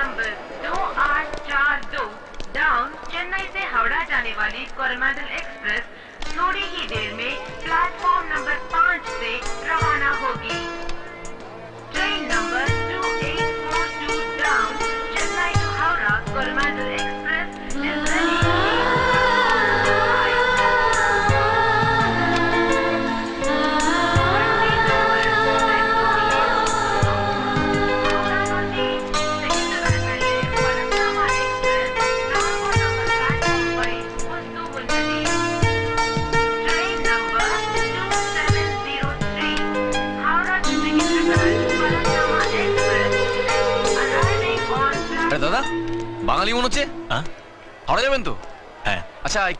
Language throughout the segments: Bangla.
नंबर दो आठ चार दो डाउन चेन्नई से हावड़ा जाने वाली कोरमांडल एक्सप्रेस थोड़ी ही देर में प्लेटफॉर्म नंबर पाँच से रवाना होगी।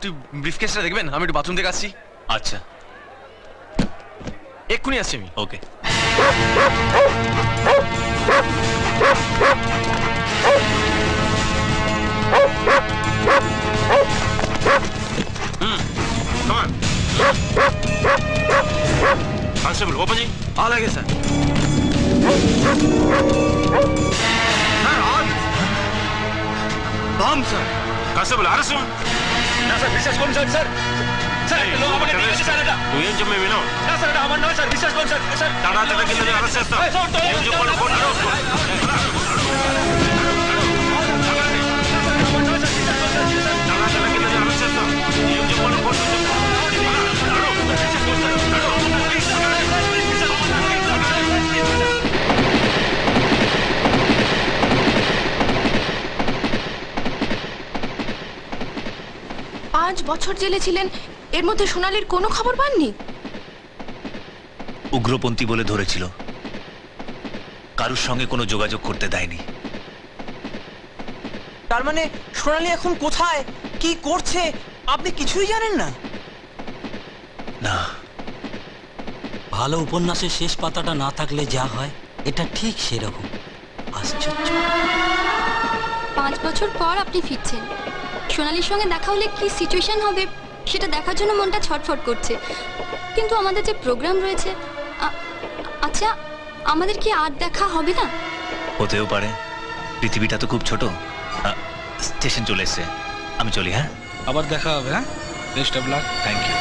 আচ্ছা একটু ব্রিফকেসটা দেখবেন আমি একটু বাথরুম থেকে আসছি আচ্ছা এক্ষুনি আসছি আমি ওকে కానిస్టేబుల్ ఓపెన్ చేయి అలాగే sir balm sir constable arrest sir বিশ্বাস করুন স্যার স্যার স্যার লোক আমাকে নিয়ে এসেছে স্যার এটা నువ్వేం చెప్పే విను না স্যার এটা আমার নয় স্যার বিশ্বাস করুন স্যার স্যার తడా తడ కింద అరెస్ట్ చేస్తా বছর জেলে ছিলেন এর মধ্যে সোনালির কোনো খবর পাননি? উগ্রপন্থী বলে ধরেছিল। কারুর সঙ্গে কোনো যোগাযোগ করতে দেয়নি। তার মানে সোনালি এখন কোথায়? কি করছে? আপনি কিছুই জানেন না? না। ভালো উপন্যাসের শেষ পাতাটা না থাকলে যা হয় এটা ঠিক সেরকম। আশ্চর্য। পাঁচ বছর পর আপনি ফিরছেন। সোনালির সঙ্গে দেখা হলে কি সিচুয়েশন হবে সেটা দেখার জন্য মনটা ছটফট করছে। কিন্তু আমাদের যে প্রোগ্রাম রয়েছে আচ্ছা আমাদের কি আর দেখা হবে না? হতেও পারে। পৃথিবীটা তো খুব ছোট। স্টেশন চলে এসছে। আমি চলি হ্যাঁ? আবার দেখা হবে হ্যাঁ? Best of luck thank you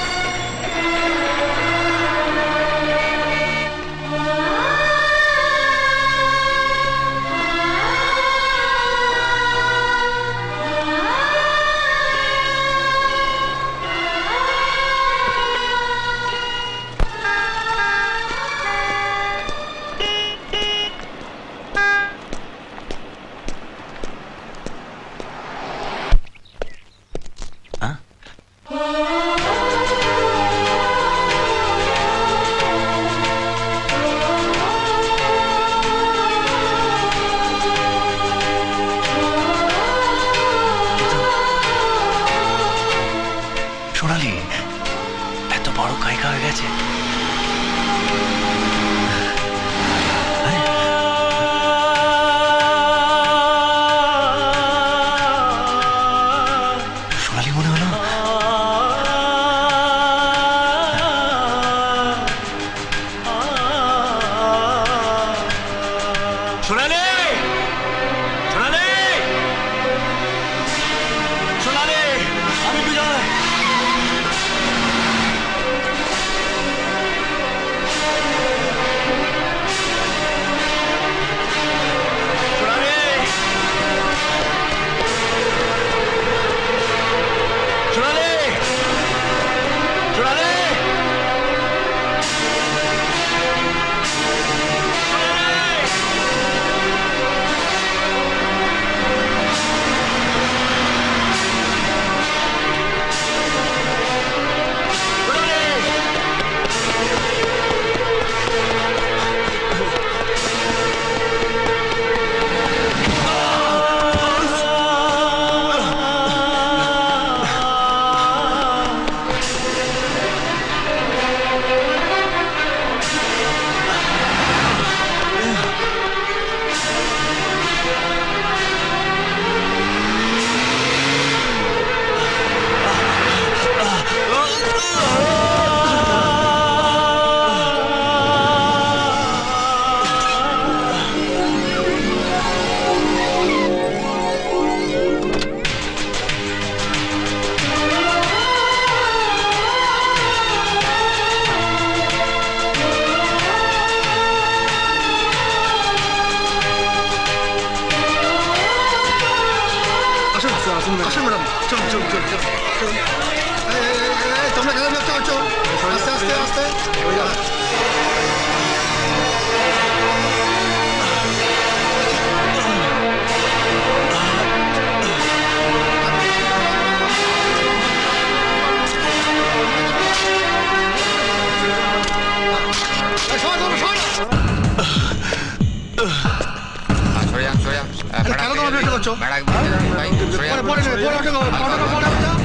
আসুন ম্যাডাম। চলুন চলুন এই, এই, এই, এই, তোমরা কেন ব্যস্ত করছ আস্তে আস্তে আস্তে। এই, সবাই করো, পরে পরে পরে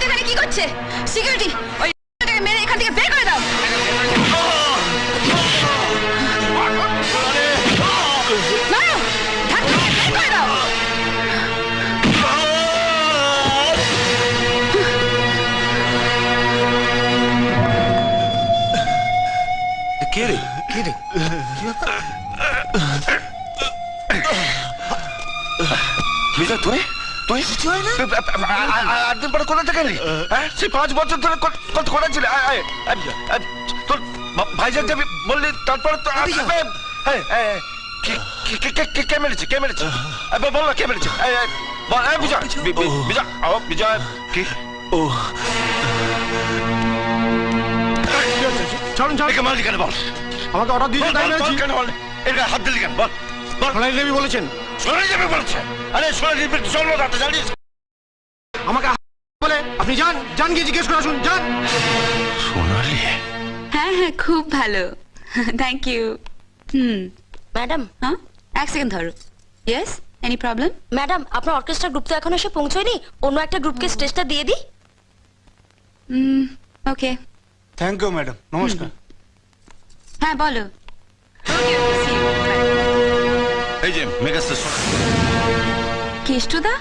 এখানে কি করছে? সিকিউরিটি ওই মেরে এখান থেকে বের করে দাও। কে রে? কে তুই? আট দিন পরে কোথা থেকে এলি? হ্যাঁ? সেই পাঁচ বছর ধরে কত কোথা ছিল? তোর ভাইজান যাবি বললি তারপরে তো কে- মেরেছে? কে মেরেছে? বল না কে মেরেছে? বিজয় বিজয়। বিজয় কি? ও। ছাড়ুন ছাড়ুন মারলি কেন বল? আমাকে অর্ডার দিয়েছে তাই মেরেছি। কেন বল? এর হাত দিলি কেন? বল। সোনালি দেবী বলেছেন। সোনালি যাবে বলছে। আরে সোনালি চল না রাতে জানিস? আমাকে বলে আপনি যান যান গিয়ে জিজ্ঞেস করে আসুন যান। সোনালি। হ্যাঁ হ্যাঁ খুব ভালো। Thank you hmm. ম্যাডাম। হ্যাঁ? এক সেকেন্ড ধরো। ইয়েস এনি প্রবলেম ম্যাডাম আপনার অর্কেস্ট্রা গ্রুপ তো এখন এসে পৌঁছয়নি। অন্য একটা গ্রুপকে স্টেজটা দিয়ে দিই। Hmm okay thank you madam. নমস্কার। হ্যাঁ বলো। এই যে মেগাস্টার কেষ্টদা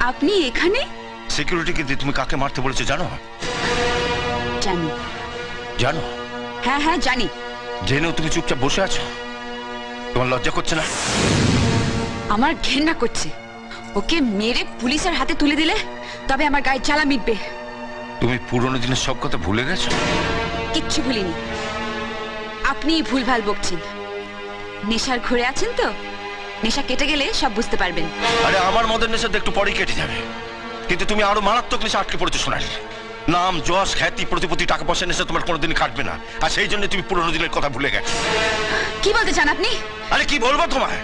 আপনি এখানে? সিকিউরিটিকে দিয়ে তুমি কাকে মারতে বলেছ জানো? জানি। জানো? হ্যাঁ হ্যাঁ জানি। জেনেও তুমি চুপচাপ বসে আছো? তোমার লজ্জা করছে না? আমার ঘেন্না করছে। ওকে মেরে পুলিশের হাতে তুলে দিলে তবে আমার গায়ে জ্বালা মিটবে। তুমি পুরোনো দিনের সব কথা ভুলে গেছো? কিচ্ছু ভুলিনি। আপনি ভুলভাল বকছেন। নেশার ঘুরে আছেন তো? নেশা কেটে গেলে সব বুঝতে পারবেন। আরে আমার মদের নেশা তো একটু পরেই কেটে যাবে। কিন্তু তুমি আরও মারাত্মক নেশা আটকে পড়েছো সোনালি। নাম যশ খ্যাতি প্রতিপত্তি টাকা পয়সা নেশা তোমার কোনোদিন কাটবে না। আর সেই জন্য তুমি পুরোনো দিনের কথা ভুলে গেছো। কি বলতে চান আপনি? আরে কি বলব তোমায়?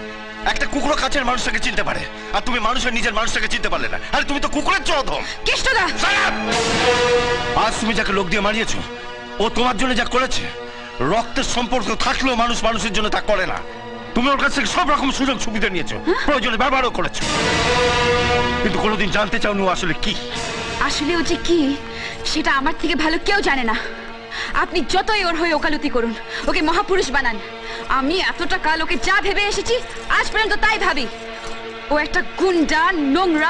একটা কুকুর কাছের মানুষটাকে চিনতে পারে। আর তুমি মানুষের নিজের মানুষটাকে চিনতে পারলে না। আরে তুমি তো কুকুরের চোদম কেষ্টদা! আজ তুমি যাকে লোক দিয়ে মারিয়েছো ও তোমার জন্য যা করেছে রক্তের সম্পর্ক থাকলেও মানুষ মানুষের জন্য তা করে না। তুমি ওর কাছ থেকে সব রকম সুযোগ সুবিধা নিয়েছো। প্রয়োজনে ব্যবহারও করেছ। কিন্তু কোনোদিন জানতে চাওনি ও আসলে কি? আসলে ও যে কি সেটা আমার থেকে ভালো কেউ জানে না। আপনি যতই ওর হয়ে ওকালতি করুন ওকে মহাপুরুষ বানান। আমি এতটা কাল ওকে যা ভেবে এসেছি আজ পর্যন্ত তাই ভাবি। ও একটা গুন্ডা নোংরা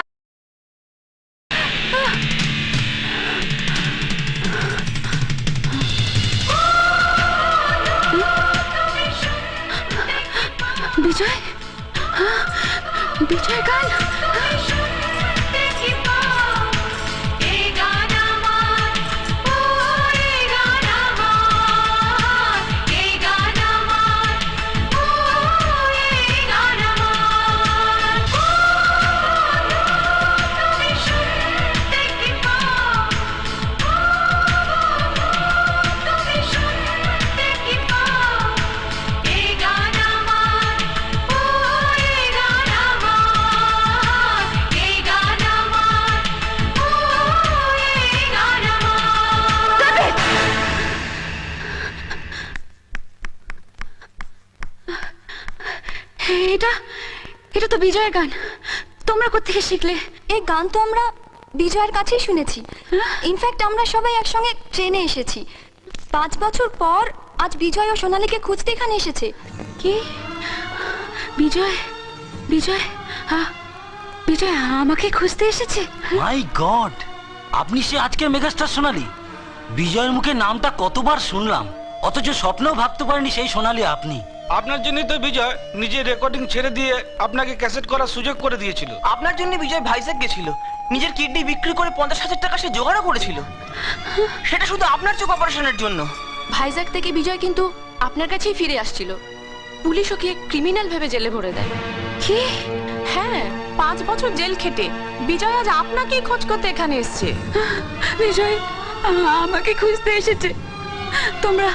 এটা এটা তো বিজয়ের গান। তোমরা কোত্থেকে শিখলে? এই গান তো আমরা বিজয়ের কাছেই শুনেছি। ইনফ্যাক্ট আমরা সবাই একসঙ্গে ট্রেনে এসেছি। পাঁচ বছর পর আজ বিজয় ও সোনালীকে খুঁজতে এখানে এসেছে। কি? বিজয়? বিজয়? আ- বিজয় আমাকে খুঁজতে এসেছে? মাই গড আপনি সে আজকের মেগাস্টার সোনালি। বিজয়ের মুখে নামটা কতবার শুনলাম। অথচ স্বপ্নেও ভাবতে পারেনি সেই সোনালি আপনি। আপনার জন্যই তো বিজয় নিজের রেকর্ডিং ছেড়ে দিয়ে আপনাকে ক্যাসেট করার সুযোগ করে দিয়েছিল। আপনার জন্য বিজয় ভাইজাগ গেছিল। নিজের কিডনি বিক্রি করে পঞ্চাশ হাজার টাকা সে জোগাড়ও করেছিল। সেটা শুধু আপনার চোখ অপারেশনের জন্য। ভাইজাগ থেকে বিজয় কিন্তু আপনার কাছেই ফিরে আসছিল। পুলিশ ওকে ক্রিমিনাল ভেবে জেলে ভরে দেয়। কি? হ্যাঁ পাঁচ বছর জেল খেটে। বিজয় আজ আপনাকেই খোঁজ করতে এখানে এসছে। বিজয় আমাকে খুঁজতে এসেছে। তোমরা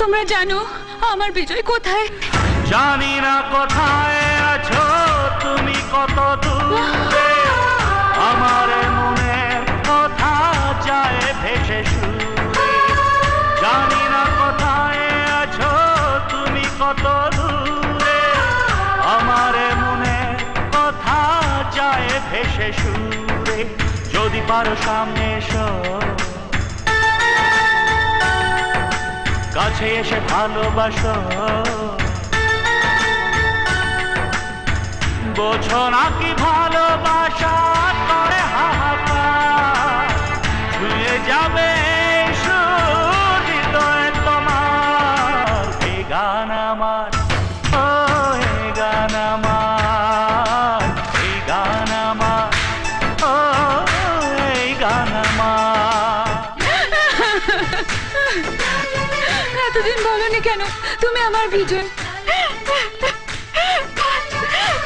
তোমরা জানো আমার বিজয় কোথায়? জানি না কোথায় আছো, তুমি কত দূরে? আমার মনের কথা যায় ভেসে সুরে। জানি না কোথায় আছো, তুমি কত দূরে? আমার মনে কথা যায় ভেসে সুরে। যদি পারো সামনে এসো। কাছে এসে ভালোবাসো। বোঝো নাকি ভালোবাসা করে হাহাকার। ছুঁয়ে যাবে বিজয় পাঁচ-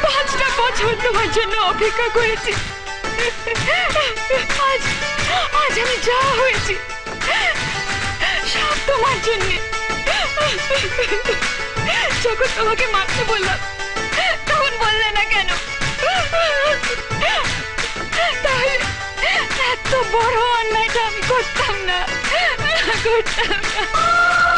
পাঁচটা বছর তোমার জন্য অপেক্ষা করেছি। আজ আজ আমি যা হয়েছি, সব তোমার জন্য। যখন তোমাকে মারতে বললাম, তখন বললে না কেন? তাহলে এত বড় অন্যায়টা আমি করতাম না। করতাম না।